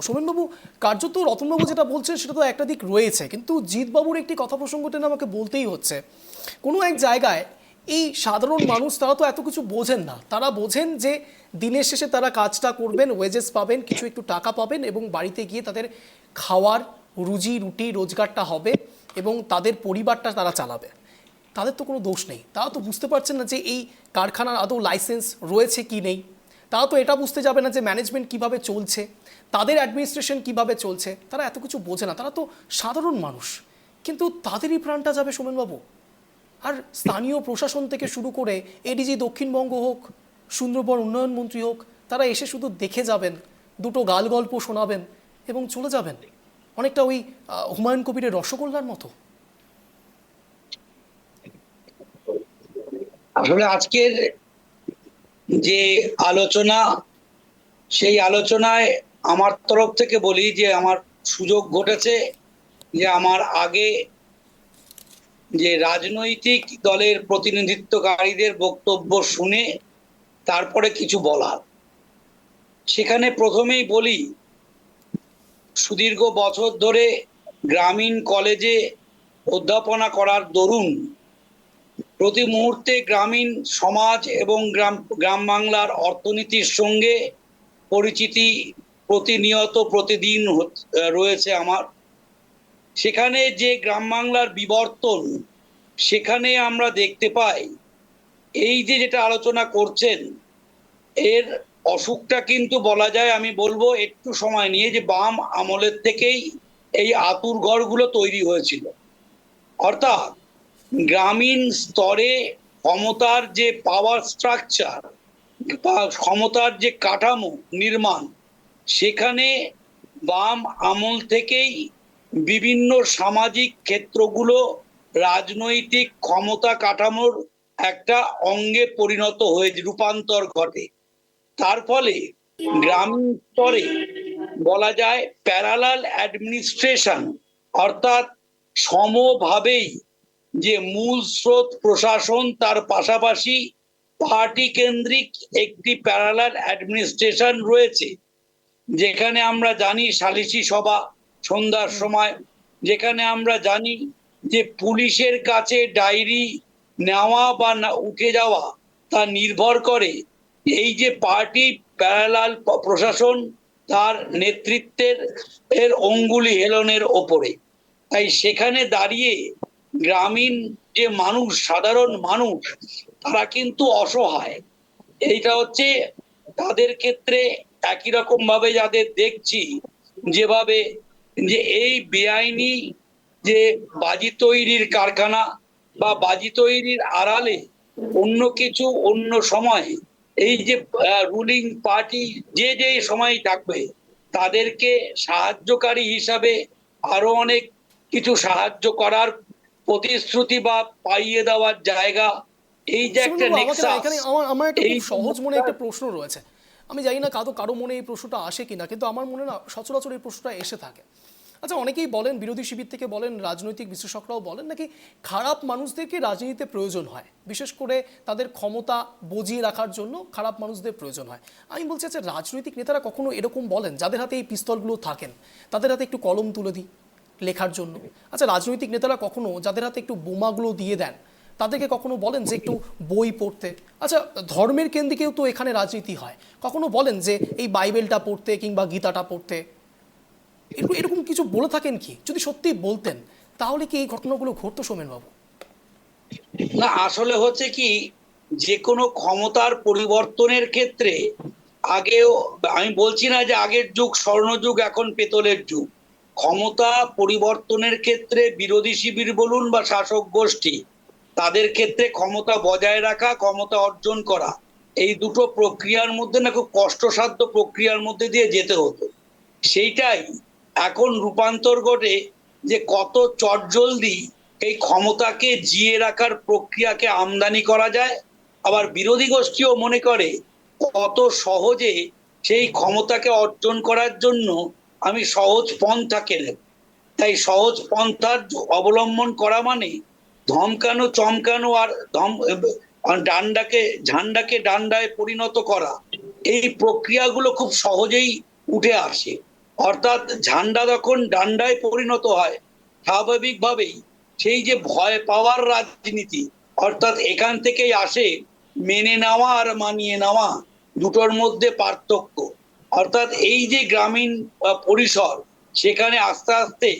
সোমেনবাবু কার্যত রতনবাবু যেটা বলছেন সেটা তো একটা দিক রয়েছে, কিন্তু জিৎবাবুর একটি কথা প্রসঙ্গ টেনে আমাকে বলতেই হচ্ছে। কোনো এক জায়গায় এই সাধারণ মানুষ, তারা তো এত কিছু বোঝেন না। তারা বোঝেন যে দিনের শেষে তারা কাজটা করবেন ওয়েজেস পাবেন, কিছু একটু টাকা পাবেন এবং বাড়িতে গিয়ে তাদের খাওয়ার রুজি, রুটি, রোজগারটা হবে এবং তাদের পরিবারটা তারা চালাবে। তাদের তো কোনো দোষ নেই। তারা তো বুঝতে পারছেন না যে এই কারখানার আদৌ লাইসেন্স রয়েছে কি নেই। তারা তো এটা বুঝতে যাবে না যে ম্যানেজমেন্ট কীভাবে চলছে, তাদের অ্যাডমিনিস্ট্রেশন কীভাবে চলছে, তারা এত কিছু বোঝে না, তারা তো সাধারণ মানুষ। কিন্তু তাদেরই প্রাণটা যাবে সোমেনবাবু। আর স্থানীয় প্রশাসন থেকে শুরু করে এডিজি দক্ষিণবঙ্গ হোক, সুন্দরবন উন্নয়ন মন্ত্রী হোক, তারা এসে শুধু দেখে যাবেন, দুটো গাল গল্প শোনাবেন এবং চলে যাবেন। অনেকটা ওই হুমায়ুন কবিরের রসগোল্লার মতো। আসলে আজকের যে আলোচনা, সেই আলোচনায় আমার তরফ থেকে বলি যে আমার সুযোগ ঘটেছে যে আমার আগে যে রাজনৈতিক দলের প্রতিনিধিত্বকারীদের বক্তব্য শুনে তারপরে কিছু বলার। সেখানে প্রথমেই বলি, সুদীর্ঘ বছর ধরে গ্রামীণ কলেজে অধ্যাপনা করার দরুন প্রতি মুহূর্তে গ্রামীণ সমাজ এবং গ্রাম গ্রাম বাংলার অর্থনীতির সঙ্গে পরিচিতি প্রতিনিয়ত প্রতিদিন রয়েছে আমার। সেখানে যে গ্রাম বাংলার বিবর্তন, সেখানে আমরা দেখতে পাই, এই যে যেটা আলোচনা করছেন, এর অসুখটা কিন্তু বলা যায়, আমি বলব একটু সময় নিয়ে, যে বাম আমলের থেকেই এই আতুর ঘরগুলো তৈরি হয়েছিল। অর্থাৎ গ্রামীণ স্তরে ক্ষমতার যে পাওয়ার স্ট্রাকচার বা ক্ষমতার যে কাঠামো নির্মাণ, সেখানে বাম আমল থেকেই বিভিন্ন সামাজিক ক্ষেত্রগুলো রাজনৈতিক ক্ষমতা কাঠামোর একটা অঙ্গে পরিণত হয়ে রূপান্তর ঘটে। তার ফলে গ্রামীণ স্তরে বলা যায় প্যারালাল অ্যাডমিনিস্ট্রেশন অর্থাৎ সমভাবেই যে মূল স্রোত প্রশাসন তার পাশাপাশি পার্টি কেন্দ্রিক একটি প্যারালাল অ্যাডমিনিস্ট্রেশন রয়েছে যেখানে আমরা জানি সালিসি সভা সন্ধ্যার সময় যেখানে আমরা জানি যে পুলিশের কাছে ডায়েরি নেওয়া বা না উঠে যাওয়া তা নির্ভর করে এই যে পার্টি প্যারালাল প্রশাসন তার নেতৃত্বের এর অঙ্গুলি হেলনের ওপরে। তাই সেখানে দাঁড়িয়ে গ্রামীণ যে মানুষ, সাধারণ মানুষ, তারা কিন্তু অসহায়। এইটা হচ্ছে তাদের ক্ষেত্রে একই রকম ভাবে যাদের দেখছি, যেভাবে যে এই বেআইনি যে বাজি তৈরির কারখানা বা বাজি তৈরির আড়ালে অন্য কিছু অন্য সময় এই যে রুলিং পার্টি যে যে সময় থাকবে, তাদেরকে সাহায্যকারী হিসাবে আরও অনেক কিছু সাহায্য করার প্রতিশ্রুতি বা পাইয়ে দেওয়ার জায়গা এই যে একটা এখানে আমার আমার একটা খুব সহজ মনে একটা প্রশ্ন রয়েছে। আমি জানি না কারও কারও মনে এই প্রশ্নটা আসে কিনা কিন্তু আমার মনে না সচরাচর এই প্রশ্নটা এসে থাকে। আচ্ছা অনেকেই বলেন বিরোধী শিবির থেকে বলেন রাজনৈতিক বিশ্লেষকরাও বলেন নাকি খারাপ মানুষদেরকে রাজনীতিতে প্রয়োজন হয়? বিশেষ করে তাদের ক্ষমতা বজিয়ে রাখার জন্য খারাপ মানুষদের প্রয়োজন হয়। আমি বলছি আচ্ছা রাজনৈতিক নেতারা কখনো এরকম বলেন যাদের হাতে এই পিস্তলগুলো থাকেন? তাদের হাতে একটু কলম তুলে দিই। লেখার জন্য। আচ্ছা রাজনৈতিক নেতারা কখনো যাদের হাতে একটু বোমাগুলো দিয়ে দেন, তাদেরকে কখনো বলেন যে একটু বই পড়তে? আচ্ছা ধর্মের কেন্দ্রিকেও তো এখানে রাজনীতি হয়। কখনো বলেন যে এই বাইবেলটা পড়তে কিংবা গীতাটা পড়তে? এরকম এরকম কিছু বলে থাকেন কি? যদি সত্যি বলতেন, তাহলে কি এই ঘটনাগুলো ঘটতো সোমেনবাবু? না, আসলে হচ্ছে কি যে কোনো ক্ষমতার পরিবর্তনের ক্ষেত্রে আগেও, আমি বলছি না যে আগের যুগ, স্বর্ণযুগ, এখন পেতলের যুগ। ক্ষমতা পরিবর্তনের ক্ষেত্রে বিরোধী শিবির বলুন বা শাসক গোষ্ঠী, তাদের ক্ষেত্রে ক্ষমতা বজায় রাখা, ক্ষমতা অর্জন করা, এই দুটো প্রক্রিয়ার মধ্যে না খুব কষ্টসাধ্য প্রক্রিয়ার মধ্যে দিয়ে যেতে হতো। সেইটাই এখন রূপান্তর ঘটে যে কত চটজলদি এই ক্ষমতাকে জিয়ে রাখার প্রক্রিয়াকে আমদানি করা যায়, আবার বিরোধী গোষ্ঠীও মনে করে কত সহজে সেই ক্ষমতাকে অর্জন করার জন্য আমি সহজ পন্থাকে নেব। তাই সহজ পন্থার অবলম্বন করা মানে ধমকানো, চমকানো আর ধম ডান্ডাকে, ঝান্ডাকে ডান্ডায় পরিণত করা। এই প্রক্রিয়াগুলো খুব সহজেই উঠে আসে। অর্থাৎ ঝান্ডা যখন ডান্ডায় পরিণত হয়, স্বাভাবিকভাবেই সেই যে ভয় পাওয়ার রাজনীতি, অর্থাৎ এখান থেকেই আসে মেনে নেওয়া আর মানিয়ে নেওয়া, দুটোর মধ্যে পার্থক্য। অর্থাৎ এই যে গ্রামীণ পরিসর, সেখানে আস্তে আস্তে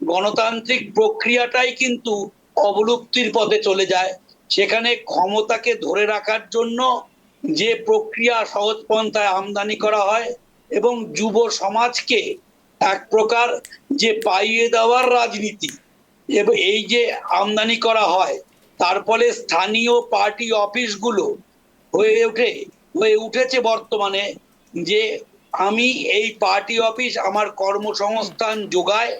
গণতান্ত্রিক প্রক্রিয়াটাই কিন্তু অবলুপ্তির পথে চলে যায়। সেখানে ক্ষমতাকে ধরে রাখার জন্য যে প্রক্রিয়া সহজ পন্থায় আমদানি করা হয় এবং যুব সমাজকে এক প্রকার যে পাইয়ে দেওয়ার রাজনীতি, এবং এই যে আমদানি করা হয়, তার ফলে স্থানীয় পার্টি অফিসগুলো হয়ে ওঠে, হয়ে উঠেছে বর্তমানে যে আমি এই পার্টি অফিস আমার কর্মসংস্থান যোগায়।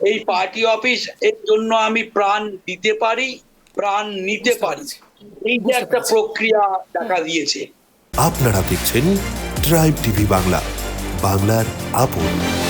এই পার্টি অফিস এর জন্য আমি প্রাণ দিতে পারি প্রাণ নিতে পারি। এই যে একটা প্রক্রিয়া দেখা দিয়েছে। আপনারা দেখছেন ট্রাইব টিভি বাংলা। বাংলার আপন।